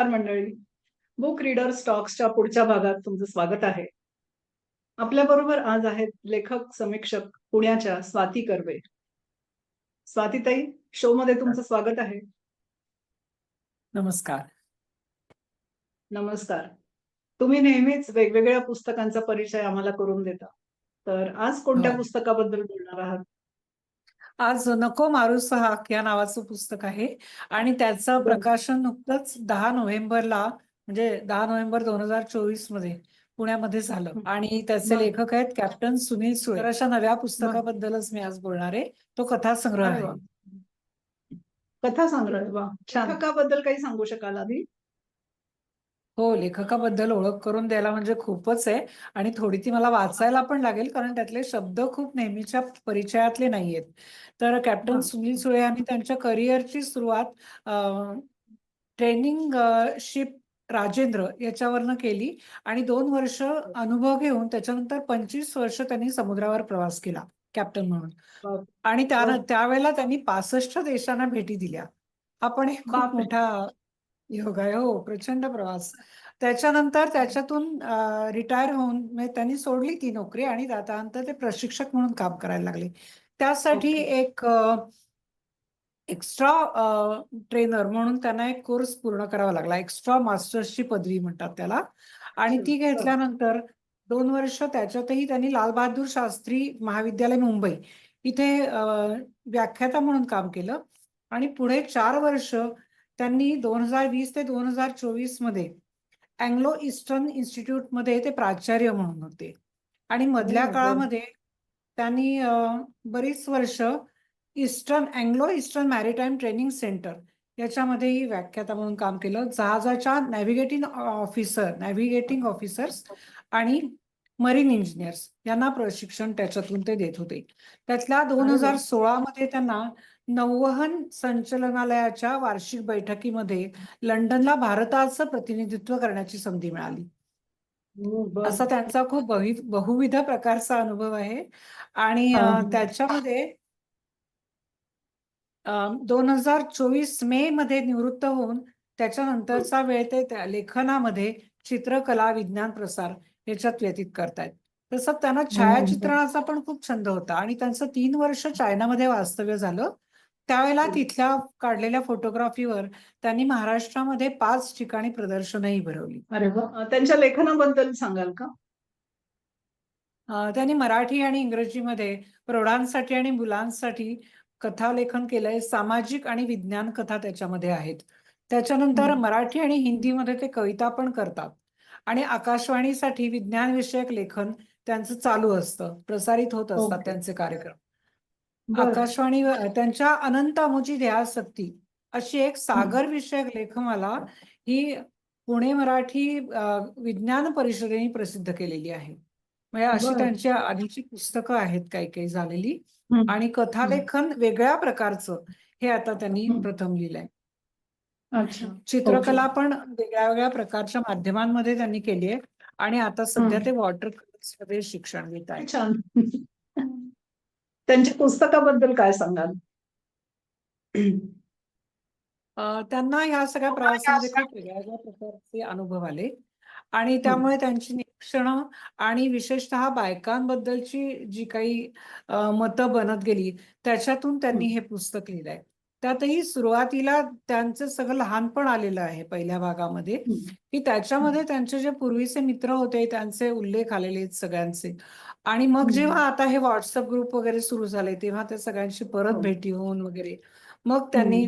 नमस्कार मंडळी. Book reader स्टॉक्सच्या पुढच्या भागात तुमचं स्वागत आहे. आपल्या बरोबर आज आहेत लेखक समीक्षक पुण्याच्या स्वाती कर्वे. स्वातीताई शो मध्ये तुमचं स्वागत आहे. नमस्कार. नमस्कार. तुम्ही नेहमीच वेगवेगळ्या पुस्तकांचा परिचय आम्हाला करून देता. तर आज कोणत्या हो. पुस्तकाबद्दल बोलणार आहात? आज नको मारूस हाक या नावाचं पुस्तक आहे आणि त्याचं. प्रकाशन नुकतंच दहा नोव्हेंबरला म्हणजे दहा नोव्हेंबर दोन हजार चोवीसमध्ये पुण्यामध्ये झालं. आणि त्याचे. लेखक आहेत कॅप्टन सुनील सुळे अशा नव्या पुस्तकाबद्दलच मी आज बोलणार आहे तो कथासंग्रह आहे वा. कथा संग्रह वा छान लेखकाबद्दल काही सांगू शकाल आधी हो लेखकाबद्दल ओळख करून द्यायला म्हणजे खूपच आहे आणि थोडी ती मला वाचायला पण लागेल कारण त्यातले शब्द खूप नेहमीच्या परिचयातले नाहीयेत तर कॅप्टन हा. सुनील सुळे यांनी त्यांच्या करिअरची सुरुवात ट्रेनिंग शिप राजेंद्र याच्यावरनं केली आणि दोन वर्ष अनुभव घेऊन त्याच्यानंतर पंचवीस वर्ष त्यांनी समुद्रावर प्रवास केला कॅप्टन म्हणून. आणि त्या बर. त्यावेळेला त्यांनी पासष्ट देशांना भेटी दिल्या हा पण एक खूप. मोठा योग आहे हो प्रचंड प्रवास त्याच्यानंतर त्याच्यातून रिटायर होऊन त्यांनी सोडली ती नोकरी आणि त्यानंतर ते प्रशिक्षक म्हणून काम करायला लागले त्यासाठी. एक एक्स्ट्रा ट्रेनर म्हणून त्यांना एक कोर्स पूर्ण करावा लागला एक्स्ट्रा मास्टर्सची पदवी म्हणतात त्याला आणि. ती. घेतल्यानंतर दोन वर्ष त्याच्यातही त्यांनी लाल बहादूर शास्त्री महाविद्यालय मुंबई इथे व्याख्याता म्हणून काम केलं आणि पुढे चार वर्ष त्यांनी दोन हजार वीस ते दोन हजार चोवीसमध्ये अँग्लो ईस्टर्न इन्स्टिट्यूटमध्ये ते प्राचार्य म्हणून होते आणि मधल्या. काळामध्ये त्यांनी बरीच वर्ष eastern Anglo eastern maritime training centre याच्यामध्येही व्याख्याता म्हणून काम केलं जहाजाच्या नॅव्हिगेटिंग ऑफिसर नॅव्हिगेटिंग ऑफिसर्स आणि मरीन इंजिनियर्स यांना प्रशिक्षण त्याच्यातून ते देत होते त्यातल्या दोन हजार वा. सोळा मध्ये त्यांना नौवहन संचलनालयाच्या वार्षिक बैठकीमध्ये लंडनला भारताचं प्रतिनिधित्व करण्याची संधी मिळाली. हो. असा त्यांचा खूप बहु- बहुविध प्रकारचा अनुभव आहे. आणि हा, हा. त्याच्यामध्ये दोन हजार चोवीस मे मध्ये निवृत्त होऊन त्याच्यानंतरचा वेळ ते लेखनामध्ये चित्रकला विज्ञान प्रसार याच्यात व्यतीत करतायत. तसं त्यांना छायाचित्रणाचा पण खूप छंद होता आणि त्यांचं तीन वर्ष चायनामध्ये वास्तव्य झालं. त्यावेळेला. तिथल्या काढलेल्या फोटोग्राफीवर त्यांनी महाराष्ट्रामध्ये पाच ठिकाणी प्रदर्शनही भरवली अरे वा त्यांच्या लेखनाबद्दल सांगाल का त्यांनी मराठी आणि इंग्रजीमध्ये प्रौढांसाठी आणि मुलांसाठी कथालेखन केलंय सामाजिक आणि विज्ञान कथा त्याच्यामध्ये आहेत त्याच्यानंतर. मराठी आणि हिंदीमध्ये ते कविता पण करतात आणि आकाशवाणीसाठी विज्ञान विषयक लेखन त्यांचं चालू असतं प्रसारित होत असतात. त्यांचे कार्यक्रम. आकाशवाणी त्यांच्या अनंत अमुची ध्यासक्ती अशी एक सागर विषयक लेखमाला ही पुणे मराठी विज्ञान परिषदेने प्रसिद्ध केलेली आहे. म्हणजे अशी. त्यांची आधीची पुस्तकं आहेत काही काही झालेली. आणि कथालेखन वेगळ्या प्रकारचं हे आता त्यांनी. प्रथम लिहिलंय. अच्छा. चित्रकला पण वेगळ्या वेगळ्या प्रकारच्या माध्यमांमध्ये त्यांनी केली आहे. आणि आता सध्या. ते वॉटर कलर्समध्ये शिक्षण घेत आहेत. छान. त्यांच्या पुस्तकाबद्दल काय सांगाल? त्यांना ह्या सगळ्या प्रवासामध्ये खूप वेगळ्या वेगळ्या प्रकारचे अनुभव आले. आणि त्यामुळे त्यांची निरीक्षणं आणि विशेषतः बायकांबद्दलची जी काही मतं बनत गेली त्याच्यातून त्यांनी हे. पुस्तक लिहिलंय. त्यातही सुरुवातीला त्यांचं सगळं लहानपण आलेलं आहे पहिल्या भागामध्ये की त्याच्यामध्ये त्यांचे जे पूर्वीचे मित्र होते त्यांचे उल्लेख आलेले आहेत सगळ्यांचे. आणि मग. जेव्हा आता हे व्हॉट्सअप ग्रुप वगैरे सुरू झाले तेव्हा त्या सगळ्यांशी परत हो. भेटी होऊन वगैरे मग त्यांनी.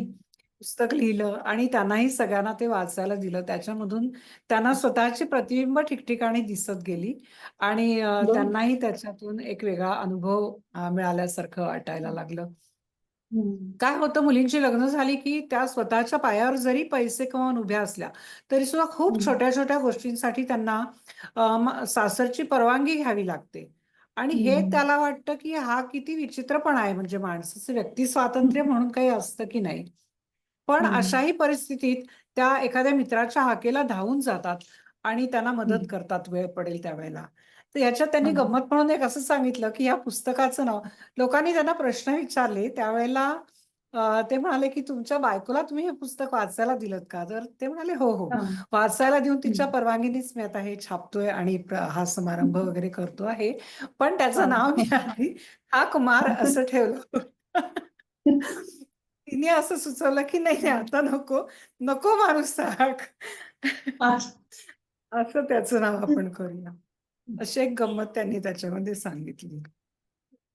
पुस्तक लिहिलं आणि त्यांनाही सगळ्यांना ते वाचायला दिलं त्याच्यामधून त्यांना स्वतःची प्रतिबिंब ठिकठिकाणी दिसत गेली आणि. त्यांनाही त्याच्यातून एक वेगळा अनुभव मिळाल्यासारखं वाटायला लागलं. काय होतं मुलींची लग्न झाली की त्या स्वतःच्या पायावर जरी पैसे कमावून उभ्या असल्या तरी सुद्धा खूप. छोट्या छोट्या गोष्टींसाठी त्यांना सासरची परवानगी घ्यावी लागते आणि हे. त्याला वाटतं की हा किती विचित्रपणा आहे म्हणजे माणसाचं व्यक्ती स्वातंत्र्य म्हणून काही असतं की नाही पण. अशाही परिस्थितीत त्या एखाद्या मित्राच्या हाकेला धावून जातात आणि त्यांना मदत. करतात वेळ पडेल त्यावेळेला तर याच्यात त्यांनी. गंमत म्हणून एक असं सांगितलं की या पुस्तकाचं नाव लोकांनी त्यांना प्रश्न विचारले त्यावेळेला अ, ते म्हणाले की तुमच्या बायकोला तुम्ही हे पुस्तक वाचायला दिलत का तर ते म्हणाले हो हो हा. वाचायला देऊन तिच्या. परवानगीनेच मी आता हे छापतोय आणि प्र- हा समारंभ वगैरे करतो आहे पण त्याचं हा. नाव मी आधी हा कुमार असं ठेवलं होतं. तिने असं सुचवलं की नाही नाही, आता नको नको हाक अच्छा. असं त्याचं नाव आपण करूया अशी एक गंमत त्यांनी त्याच्यामध्ये सांगितली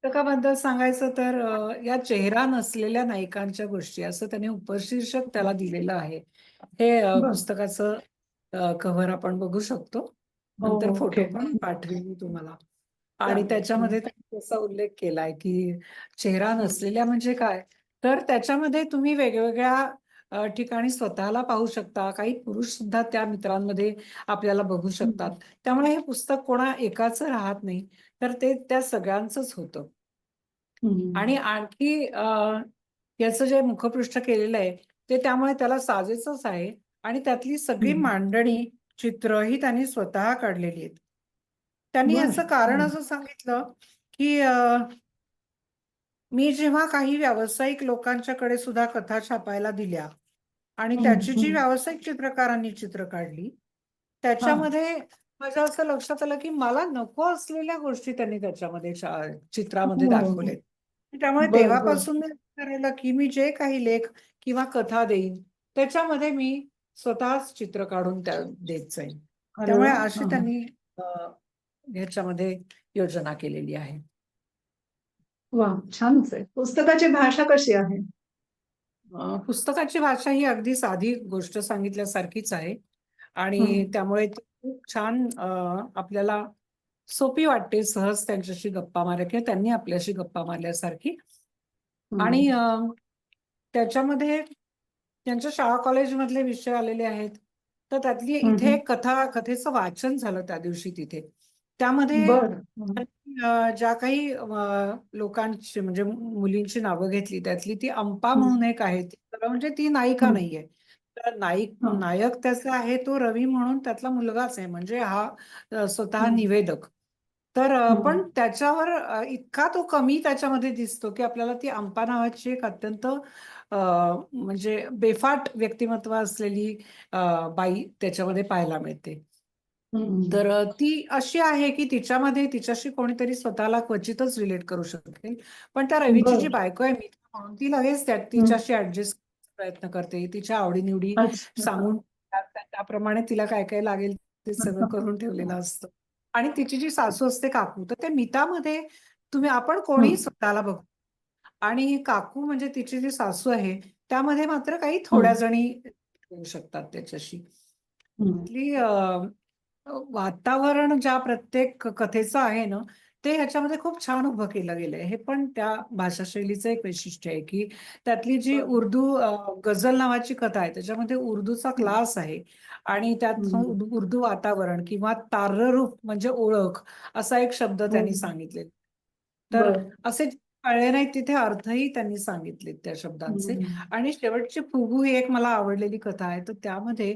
पुस्तकाबद्दल सांगायचं तर या चेहरा नसलेल्या नायिकांच्या गोष्टी असं त्यांनी उपशीर्षक त्याला दिलेलं आहे. हे. पुस्तकाचं कव्हर आपण बघू शकतो. नंतर हो, फोटो. पण पाठवेल मी तुम्हाला. आणि. त्याच्यामध्ये त्यांनी असा उल्लेख केलाय की चेहरा नसलेल्या म्हणजे काय? तर त्याच्यामध्ये तुम्ही वेगवेगळ्या ठिकाणी स्वतःला पाहू शकता. काही पुरुष सुद्धा त्या मित्रांमध्ये आपल्याला बघू शकतात. त्यामुळे हे पुस्तक कोणा एकाच राहत नाही. तर ते त्या सगळ्यांचंच होतं. आणि आणखी अ, याचं जे मुखपृष्ठ केलेलं आहे ते त्यामुळे त्याला साजेचंच आहे आणि त्यातली सगळी. मांडणी चित्र ही त्यांनी स्वतः काढलेली आहेत त्यांनी. याचं कारण. असं सांगितलं की मी जेव्हा काही व्यावसायिक लोकांच्याकडे सुद्धा कथा छापायला दिल्या आणि त्याची जी. व्यावसायिक चित्रकारांनी चित्र काढली त्याच्यामध्ये माझ्या असं लक्षात आलं की मला नको असलेल्या गोष्टी त्यांनी त्याच्यामध्ये चित्रामध्ये हो. दाखवलेत त्यामुळे बर, बर. तेव्हापासून ठरवलं की मी जे काही लेख किंवा कथा देईन त्याच्यामध्ये मी स्वतःच चित्र काढून त्या देत जाईन त्यामुळे. अशी हा. त्यांनी ह्याच्यामध्ये योजना केलेली आहे वा छानच आहे पुस्तकाची भाषा कशी आहे पुस्तकाची भाषा ही अगदी साधी गोष्ट सांगितल्यासारखीच आहे आणि. त्यामुळे खूप छान आपल्याला सोपी वाटते सहज त्यांच्याशी गप्पा मारल्या किंवा त्यांनी आपल्याशी गप्पा मारल्यासारखी. आणि त्याच्यामध्ये त्यांच्या शाळा कॉलेजमधले विषय आलेले आहेत. तर त्यातली इथे कथा कथेचं वाचन झालं त्या दिवशी तिथे. त्यामध्ये ज्या काही लोकांची म्हणजे मुलींची नावं घेतली त्यातली ती अंपा. म्हणून एक आहे. म्हणजे ती नायिका. नाहीये. नायिक. नायक त्याचा आहे तो रवी म्हणून त्यातला मुलगाच आहे म्हणजे हा स्वतः. निवेदक तर. पण त्याच्यावर इतका तो कमी त्याच्यामध्ये दिसतो की आपल्याला ती अंपा नावाची एक अत्यंत म्हणजे बेफाट व्यक्तिमत्व असलेली बाई त्याच्यामध्ये पाहायला मिळते. तर ती अशी आहे की तिच्यामध्ये तिच्याशी कोणीतरी स्वतःला क्वचितच रिलेट करू शकेल पण त्या रवीची जी बायको आहे मित्र म्हणून ती लगेच. तिच्याशी ऍडजस्ट प्रयत्न करते. तिच्या आवडीनिवडी सांगून त्या- त्या- त्याप्रमाणे तिला काय काय लागेल ते सगळं करून ठेवलेलं असतं. आणि तिची जी सासू असते काकू तर त्या मितामध्ये तुम्ही आपण हम्म. स्वतःला बघू. आणि काकू म्हणजे तिची जी सासू आहे त्यामध्ये मात्र काही थोड्या. जणी होऊ शकतात त्याच्याशी. वातावरण ज्या प्रत्येक कथेचं आहे ना ते ह्याच्यामध्ये खूप छान उभं केलं गेलंय हे पण त्या भाषा शैलीचं एक वैशिष्ट्य आहे की त्यातली जी. उर्दू गझल नावाची कथा आहे त्याच्यामध्ये उर्दूचा. क्लास आहे आणि त्यात. उर्दू वातावरण किंवा तार्ररूप म्हणजे ओळख असा एक शब्द त्यांनी हम्म. सांगितले तर असे कळले नाहीत तिथे अर्थही त्यांनी सांगितलेत त्या शब्दांचे. आणि शेवटची फुगू ही एक मला आवडलेली कथा आहे तर त्यामध्ये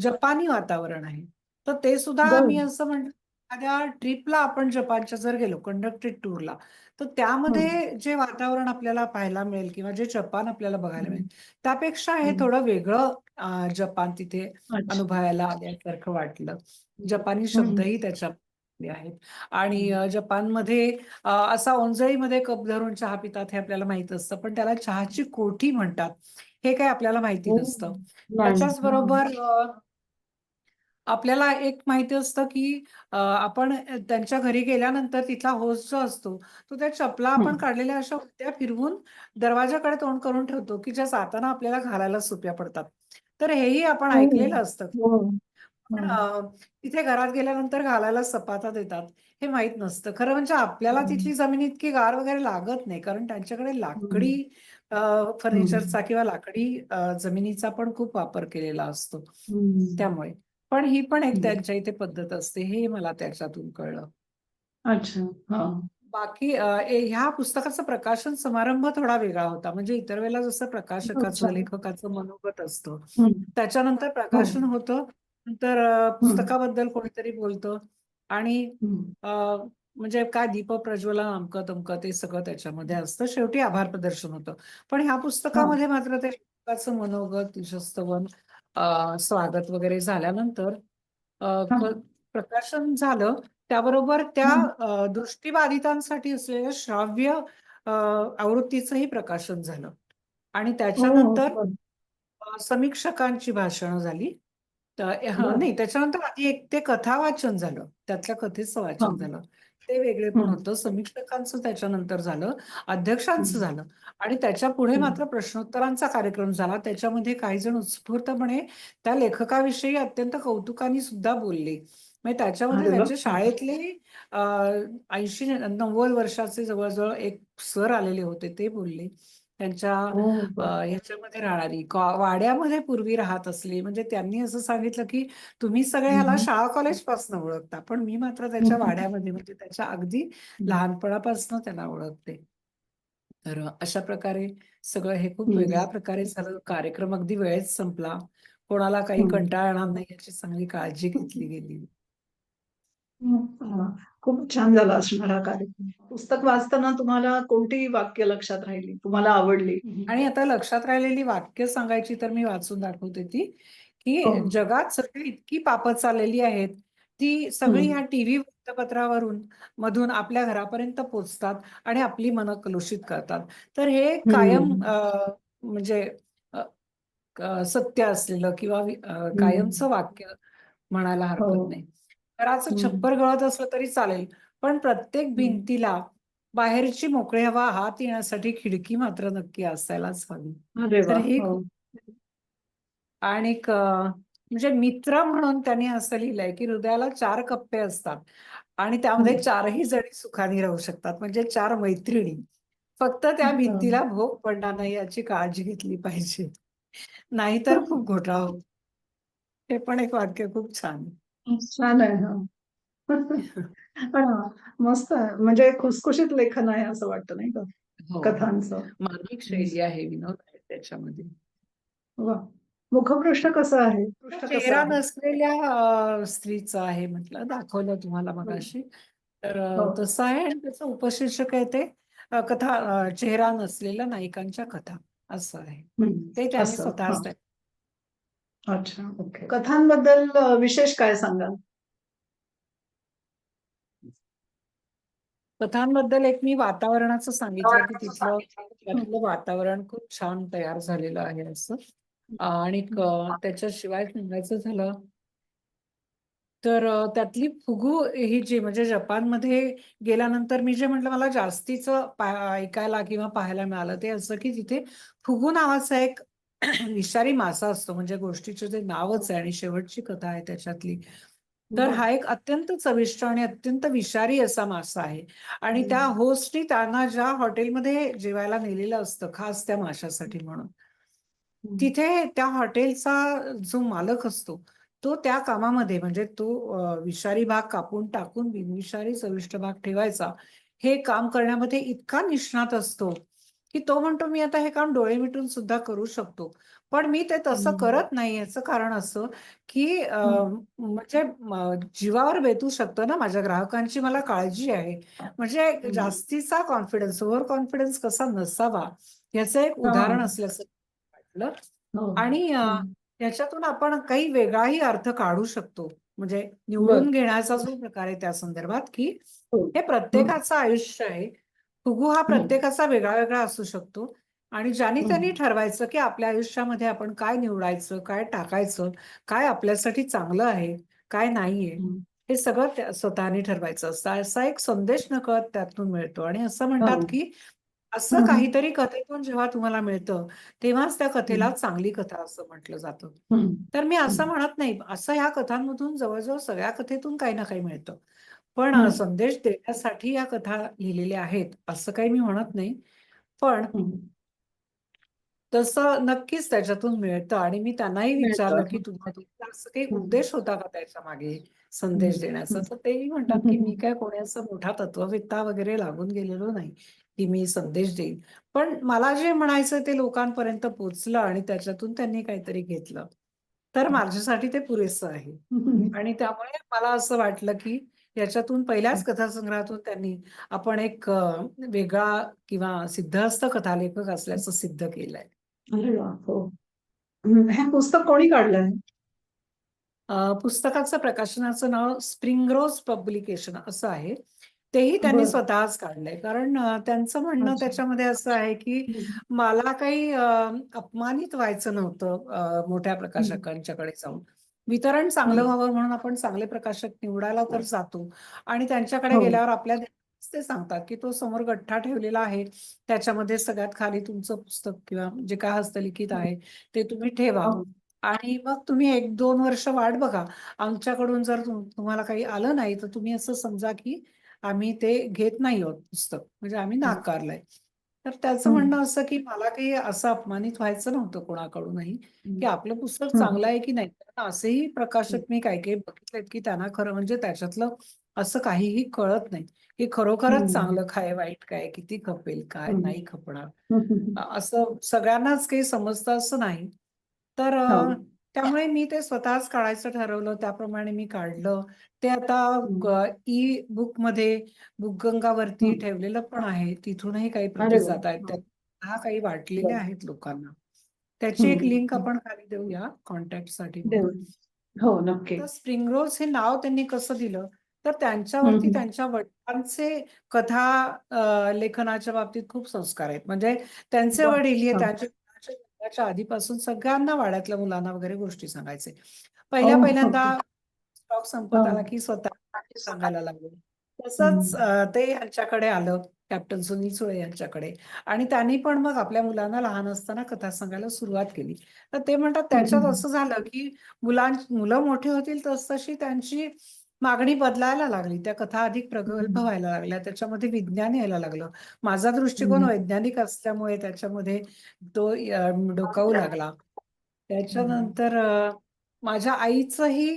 जपानी वातावरण आहे तर ते सुद्धा मी असं म्हणतो एखाद्या ट्रिपला आपण जपानच्या जर गेलो कंडक्टेड टूरला तर त्यामध्ये. जे वातावरण आपल्याला पाहायला मिळेल किंवा जे जपान आपल्याला बघायला मिळेल. त्यापेक्षा हे. थोडं वेगळं अ, जपान तिथे अनुभवायला आल्यासारखं वाटलं जपानी. शब्दही त्याच्यामध्ये आहेत आणि. अ, जपानमध्ये अ, असा ओंजळीमध्ये कप धरून चहा पितात हे आपल्याला माहीत असतं पण त्याला चहाची कोठी म्हणतात हे काही आपल्याला माहिती हो नसतं नाही त्याच्याच हा. बरोबर अ, आपल्याला एक माहिती असतं की आपण त्यांच्या घरी गेल्यानंतर तिथला होस्ट जो असतो तो त्या चपला आपण. काढलेल्या अशा उलट्या फिरवून दरवाजाकडे तोंड करून ठेवतो की ज्या जाताना आपल्याला घालायला सोप्या पडतात तर हेही आपण हो ऐकलेलं असतं हो. अ, तिथे घरात गेल्यानंतर घालायला सपाता देतात हे माहीत नसतं खरं म्हणजे आपल्याला. तिथली जमीन इतकी गार वगैरे लागत नाही कारण त्यांच्याकडे. लाकडी फर्निचरचा किंवा लाकडी जमिनीचा पण खूप वापर केलेला असतो. त्यामुळे पण ही पण एक. त्यांच्या इथे पद्धत असते हे मला त्याच्यातून कळलं अच्छा हा बाकी अ, ए- ह्या पुस्तकाचा प्रकाशन समारंभ थोडा वेगळा होता म्हणजे इतर वेळेला जसं अच्छा प्रकाशकाचं लेखकाचं मनोगत असतं हम्म. त्याच्यानंतर हो प्रकाशन होतं नंतर अ, हम्म. पुस्तकाबद्दल कोणीतरी बोलतं आणि हम्म. अ, म्हणजे काय दीप प्रज्वलन अमकं तमकं ते सगळं त्याच्यामध्ये असतं शेवटी आभार प्रदर्शन होतं पण ह्या पुस्तकामध्ये मात्र ते लेखकाचं मनोगत यशस्तवन अं, स्वागत वगैरे झाल्यानंतर अं, हा. प्रकाशन झालं त्याबरोबर त्या. अं, दृष्टिबाधितांसाठी असलेल्या श्राव्य अं, आवृत्तीचंही प्रकाशन झालं आणि त्याच्यानंतर हो, बरं. अ, समीक्षकांची भाषणं झाली तर हा. नाही त्याच्यानंतर आधी एक ते कथा वाचन झालं त्यातल्या कथेचं. वाचन झालं ते वेगळे पण. होतं समीक्षकांचं त्याच्यानंतर झालं अध्यक्षांचं. झालं आणि त्याच्या पुढे. मात्र प्रश्नोत्तरांचा कार्यक्रम झाला त्याच्यामध्ये काही जण उत्स्फूर्तपणे त्या लेखकाविषयी अत्यंत कौतुकाने सुद्धा बोलले म्हणजे त्याच्यामध्ये अरे वा. त्यांचे शाळेतले ऐंशी नव्वद वर्षाचे जवळजवळ एक सर आलेले होते ते बोलले त्यांच्या हो, अ, बरं. ह्याच्यामध्ये राहणारी वाड्यामध्ये पूर्वी राहत असली म्हणजे त्यांनी असं सांगितलं की तुम्ही सगळे ह्याला. शाळा कॉलेजपासून ओळखता पण मी मात्र त्याच्या वाड्यामध्ये म्हणजे त्याच्या अगदी लहानपणापासून त्याला ओळखते तर अशा प्रकारे सगळं हे खूप. वेगळ्या प्रकारे झालं कार्यक्रम अगदी वेळेत संपला कोणाला काही हम्म. कंटाळा येणार नाही याची चांगली काळजी घेतली गेली हा, खूप छान झाला असणार हा कार्यक्रम पुस्तक वाचताना तुम्हाला कोणती वाक्य लक्षात राहिली तुम्हाला आवडली आणि आता लक्षात राहिलेली वाक्य सांगायची तर मी वाचून दाखवते ती की हो. जगात सगळी इतकी पापं चाललेली आहेत ती सगळी. ह्या टीव्ही वृत्तपत्रावरून मधून आपल्या घरापर्यंत पोचतात आणि आपली मनं कलुषित करतात तर हे कायम म्हणजे सत्य असलेलं किंवा. कायमचं वाक्य म्हणायला हो. हरकत नाही घराचं हम्म. छप्पर गळत असलं तरी चालेल पण प्रत्येक. भिंतीला बाहेरची मोकळी हवा हात येण्यासाठी खिडकी मात्र नक्की असायलाच हवी तर ही हो. आणि म्हणजे मित्र म्हणून त्यांनी असं लिहिलंय की हृदयाला चार कप्पे असतात आणि त्यामध्ये. चारही जणी सुखाने राहू शकतात म्हणजे चार मैत्रिणी फक्त त्या. भिंतीला भोग पडणार नाही याची काळजी घेतली पाहिजे नाहीतर खूप घोटाळा हो हे पण एक वाक्य खूप छान आहे. छान आहे हा. हा, मस्त आहे. म्हणजे खुसखुशीत लेखन आहे असं वाटतं नाही का? हो. कथांचं. मार्मिक शैली आहे विनोद आहे त्याच्यामध्ये. वा. मुखपृष्ठ कसं आहे? पृष्ठ कसं चेहरा आहे? नसलेल्या अ, स्त्रीचं आहे म्हटलं दाखवलं तुम्हाला मगाशी. तर अ, हो. तसं आहे आणि त्याचं उपशीर्षक आहे ते अ, कथा अ, चेहरा नसलेल्या नायिकांच्या कथा. असं आहे. हम्म. ते त्यांनी असं स्वतःच हा. अच्छा ओके कथांबद्दल विशेष काय सांगाल? कथांबद्दल एक मी वातावरणाचं सांगितलं की तिथलं त्यातलं वातावरण खूप छान तयार झालेलं आहे असं. आणि त्याच्याशिवाय सांगायचं झालं तर त्यातली फुगू ही जी म्हणजे जपानमध्ये गेल्यानंतर मी जे म्हटलं मला जास्तीचं पा- ऐकायला किंवा पाहायला मिळालं ते असं की तिथे फुगू नावाचा एक विषारी मासा असतो म्हणजे गोष्टीचं जे नावच आहे आणि शेवटची कथा आहे त्याच्यातली. तर हा एक अत्यंत चविष्ट आणि अत्यंत विषारी असा मासा आहे. आणि त्या. होस्टनी त्यांना ज्या हॉटेलमध्ये जेवायला नेलेलं असतं खास त्या माशासाठी म्हणून. तिथे त्या हॉटेलचा जो मालक असतो तो त्या कामामध्ये म्हणजे तो विषारी भाग कापून टाकून बिनविषारी चविष्ट भाग ठेवायचा हे काम करण्यामध्ये इतका निष्णात असतो. की तो म्हणतो मी आता हे काम डोळे मिटून सुद्धा करू शकतो पण मी ते तसं. करत नाही याचं कारण असं की. म्हणजे जीवावर बेतू शकतं ना माझ्या ग्राहकांची मला काळजी आहे म्हणजे. जास्तीचा कॉन्फिडन्स ओव्हर कॉन्फिडन्स कसा नसावा याचं एक. उदाहरण असल्याचं वाटलं हो. आणि. याच्यातून आपण काही वेगळाही अर्थ काढू शकतो म्हणजे. निवडून घेण्याचा जो प्रकार आहे त्या संदर्भात की हो. हे प्रत्येकाचं आयुष्य आहे फुगू हा. प्रत्येकाचा वेगळा वेगळा असू शकतो आणि ज्यांनी त्यांनी. ठरवायचं की आपल्या आयुष्यामध्ये आपण काय निवडायचं काय टाकायचं काय आपल्यासाठी चांगलं आहे काय नाहीये. हे सगळं स्वतःने ठरवायचं असतं असा एक संदेश नकळत त्यातून मिळतो आणि असं म्हणतात हो. की असं. काहीतरी कथेतून जेव्हा तुम्हाला मिळतं तेव्हाच त्या कथेला. चांगली कथा असं म्हटलं जातं. तर मी असं. म्हणत नाही असं ह्या कथांमधून जवळजवळ सगळ्या कथेतून काही ना काही मिळतं पण. संदेश देण्यासाठी या कथा लिहिलेल्या आहेत असं काही मी म्हणत नाही पण. तसं नक्कीच त्याच्यातून मिळतं आणि मी त्यांनाही विचारलं की मिळतं. तुम्हा तुमचा असं काही. उद्देश होता का त्याच्यामागे संदेश देण्याचा. तर तेही म्हणतात की मी काय कोणी असं मोठा तत्ववेत्ता वगैरे लागून गेलेलो नाही की मी संदेश देईन पण मला जे म्हणायचं ते लोकांपर्यंत पोचलं आणि त्याच्यातून त्यांनी काहीतरी घेतलं तर माझ्यासाठी ते पुरेसं आहे. आणि त्यामुळे मला असं वाटलं की याच्यातून पहिल्याच कथासंग्रहातून त्यांनी आपण एक वेगळा किंवा सिद्धहस्त कथालेखक असल्याचं सिद्ध केलंय. हो. हे पुस्तक कोणी काढलंय? पुस्तकाचं प्रकाशनाचं नाव स्प्रिंगरोज पब्लिकेशन असं आहे. तेही त्यांनी स्वतःच काढलंय. कारण त्यांचं म्हणणं त्याच्यामध्ये असं आहे की मला काही अपमानित व्हायचं नव्हतं मोठ्या प्रकाशकांच्याकडे जाऊन. वितरण चांगलं व्हावं म्हणून आपण चांगले प्रकाशक निवडायला तर जातो. आणि त्यांच्याकडे हो. गेल्यावर आपल्या ते सांगतात की तो समोर गठ्ठा ठेवलेला आहे. त्याच्यामध्ये सगळ्यात खाली तुमचं पुस्तक किंवा जे काय हस्तलिखित आहे ते तुम्ही ठेवा. हो. आणि मग तुम्ही एक दोन वर्ष वाट बघा. आमच्याकडून जर तुम- तुम्हाला काही आलं नाही तर तुम्ही असं समजा की आम्ही ते घेत नाही आहोत पुस्तक. म्हणजे आम्ही नाकारलंय. तर त्याचं म्हणणं असं की मला काही असं अपमानित व्हायचं नव्हतं कोणाकडूनही की आपलं पुस्तक चांगलं आहे की नाही? कारण असेही प्रकाशक मी काही काही बघितलेत की त्यांना खरं म्हणजे त्याच्यातलं असं काहीही कळत नाही की खरोखरच चांगलं काय वाईट काय किती खपेल काय नाही खपणार? अ- असं सगळ्यांनाच काही समजतं असं नाही. तर हो. त्यामुळे मी ते स्वतःच काढायचं ठरवलं त्याप्रमाणे मी काढलं. ते आता ई बुकमध्ये बुकगंगावरती. ठेवलेलं पण आहे. तिथूनही काही प्रती वा. जात आहेत. हो, काही वाटलेल्या बर. आहेत लोकांना. त्याची एक लिंक. आपण खाली देऊया कॉन्टॅक्टसाठी हो नक्की. स्प्रिंग रोज हे नाव त्यांनी कसं दिलं? तर त्यांच्यावरती त्यांच्या वडिलांचे कथा लेखनाच्या बाबतीत खूप संस्कार आहेत. म्हणजे त्यांचे वडील हा त्यांच्या जन्माच्या आधीपासून सगळ्यांना वाड्यातल्या मुलांना वगैरे गोष्टी सांगायचे. पहिल्या पहिल्यांदा स्टॉक हा. संपत आला की स्वतः सांगायला लागले. तसंच ते यांच्याकडे आलं कॅप्टन सुनील सुळे यांच्याकडे आणि त्यांनी पण मग आपल्या मुलांना लहान असताना कथा सांगायला सुरुवात केली. तर ते म्हणतात त्याच्यात असं झालं की मुलां मुलं मोठी होतील तस तशी त्यांची मागणी बदलायला लागली. त्या कथा अधिक प्रगल्भ व्हायला लागल्या. त्याच्यामध्ये विज्ञान यायला लागलं. माझा दृष्टिकोन वैज्ञानिक असल्यामुळे त्याच्यामध्ये तो डोकावू लागला. त्याच्यानंतर माझ्या आईचंही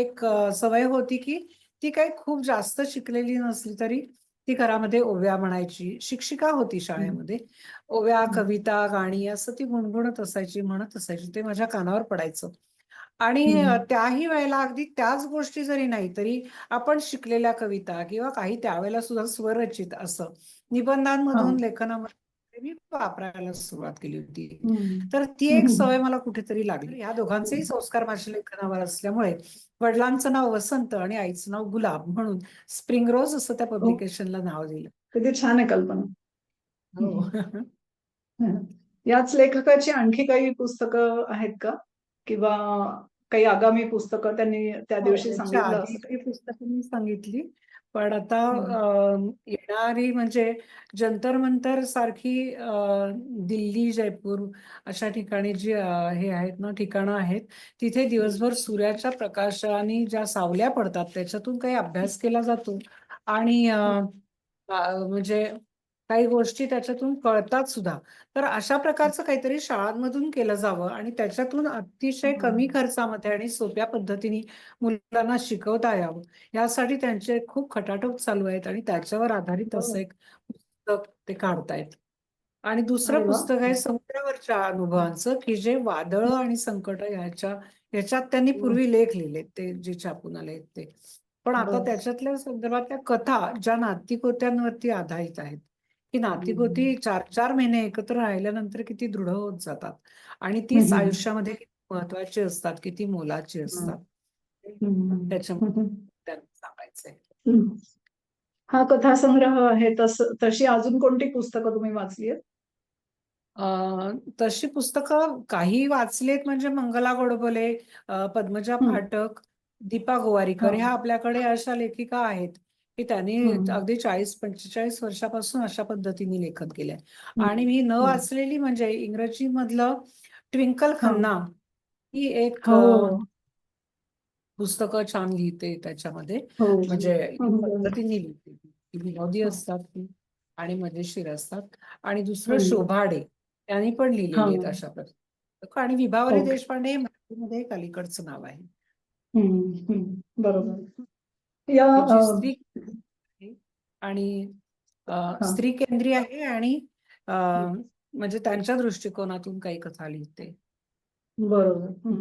एक सवय होती की ती काही खूप जास्त शिकलेली नसली तरी ती घरामध्ये ओव्या म्हणायची. शिक्षिका होती शाळेमध्ये. ओव्या कविता गाणी असं ती गुणगुणत असायची म्हणत असायची. ते माझ्या कानावर पडायचं. आणि त्याही वेळेला अगदी त्याच गोष्टी जरी नाही तरी आपण शिकलेल्या कविता किंवा काही त्यावेळेला सुद्धा स्वरचित असं हा. निबंधांमधून लेखनामध्ये मी वापरायला सुरुवात केली होती. तर ती एक सवय मला कुठेतरी लागली. ह्या दोघांचेही संस्कार माझ्या लेखनावर असल्यामुळे वडिलांचं नाव वसंत आणि आईचं नाव गुलाब म्हणून स्प्रिंग रोज असं त्या ओ पब्लिकेशनला नाव दिलं. किती छान आहे कल्पना. हो. याच लेखकाची आणखी काही पुस्तकं आहेत का? किंवा काही आगामी पुस्तकं त्यांनी त्या हो दिवशी सांगितलं पुस्तकं मी सांगितली पण आता येणारी म्हणजे जंतर मंतर सारखी दिल्ली जयपूर अशा ठिकाणी जी हे आहेत ना ठिकाणं आहेत तिथे दिवसभर सूर्याच्या प्रकाशाने ज्या सावल्या पडतात त्याच्यातून काही अभ्यास केला जातो. आणि म्हणजे काही गोष्टी त्याच्यातून कळतात सुद्धा. तर अशा प्रकारचं काहीतरी शाळांमधून केलं जावं आणि त्याच्यातून अतिशय कमी. खर्चामध्ये आणि सोप्या पद्धतीने मुलांना शिकवता यावं. यासाठी त्यांचे खूप खटाटोप चालू आहेत आणि त्याच्यावर आधारित असं बरं. एक पुस्तक ते काढतायत. आणि दुसरं पुस्तक आहे समुद्रावरच्या अनुभवांचं की जे वादळ आणि संकट याच्या याच्यात त्यांनी पूर्वी लेख लिहिले ते जे छापून आले ते. पण आता त्याच्यातल्या संदर्भातल्या कथा ज्या नातिगोत्यांवरती आधारित आहेत की नातिगोती चार चार महिने एकत्र राहिल्यानंतर किती दृढ होत जातात. आणि तीच आयुष्यामध्ये किती महत्वाची असतात किती मोलाची असतात. त्यांना सांगायचंय. हा कथासंग्रह आहे तस तशी अजून कोणती पुस्तकं तुम्ही वाचली आहेत? तशी पुस्तकं काही वाचलेत म्हणजे मंगला गोडबोले पद्मजा फाटक दीपा गोवारीकर ह्या आपल्याकडे अशा लेखिका आहेत. की त्यांनी अगदी चाळीस पंचेचाळीस वर्षापासून अशा पद्धतीने लेखन केलंय. आणि मी न. वाचलेली म्हणजे इंग्रजी मधलं ट्विंकल हा. खन्ना ही एक हो. पुस्तकं छान लिहिते त्याच्यामध्ये. हो. म्हणजे पद्धतीने लिहिते विनोदी असतात ती आणि मजेशीर असतात. आणि दुसरं शोभाडे यांनी पण लिहिलेली आहेत अशा प्रकारे आणि विभावरी देशपांडे हे मराठीमध्ये एक अलीकडचं नाव आहे. बरोबर. या आणि स्त्री केंद्री आहे आणि म्हणजे त्यांच्या दृष्टिकोनातून काही कथा लिहिते. बरोबर.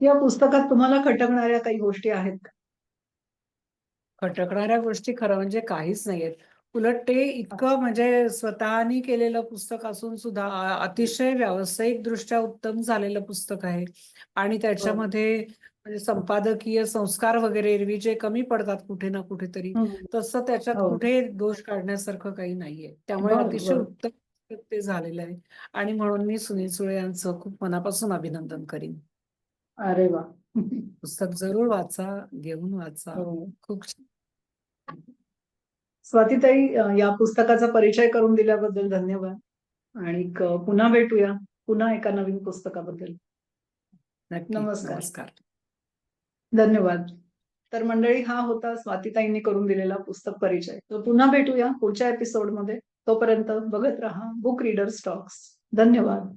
या पुस्तकात तुम्हाला खटकणाऱ्या काही गोष्टी आहेत का? खटकणाऱ्या गोष्टी खरं म्हणजे काहीच नाहीयेत. उलट ते इतकं म्हणजे स्वतःनी केलेलं पुस्तक असून सुद्धा अतिशय व्यावसायिकदृष्ट्या उत्तम झालेलं पुस्तक आहे. आणि. त्याच्यामध्ये म्हणजे संपादकीय संस्कार वगैरे एरवी जे कमी पडतात कुठे ना कुठेतरी. तसं त्याच्यात हो. कुठे दोष काढण्यासारखं काही नाहीये. त्यामुळे अतिशय. उत्तम ते झालेलं आहे आणि म्हणून मी सुनील सुळे यांचं खूप मनापासून अभिनंदन करीन. अरे वाह! पुस्तक जरूर वाचा, घेऊन वाचा. हो. खूप. स्वातीताई या पुस्तकाचा परिचय करून दिल्याबद्दल धन्यवाद. आणि पुन्हा भेटूया. पुन्हा एका नवीन पुस्तकाबद्दल. नमस्कार. नमस्कार. धन्यवाद. तर मंडळी हा होता स्वातीताईंनी करून दिलेला पुस्तक परिचय. तर पुन्हा भेटूया पुढच्या एपिसोडमध्ये. तोपर्यंत बघत रहा बुक रीडर्स टॉक्स. धन्यवाद.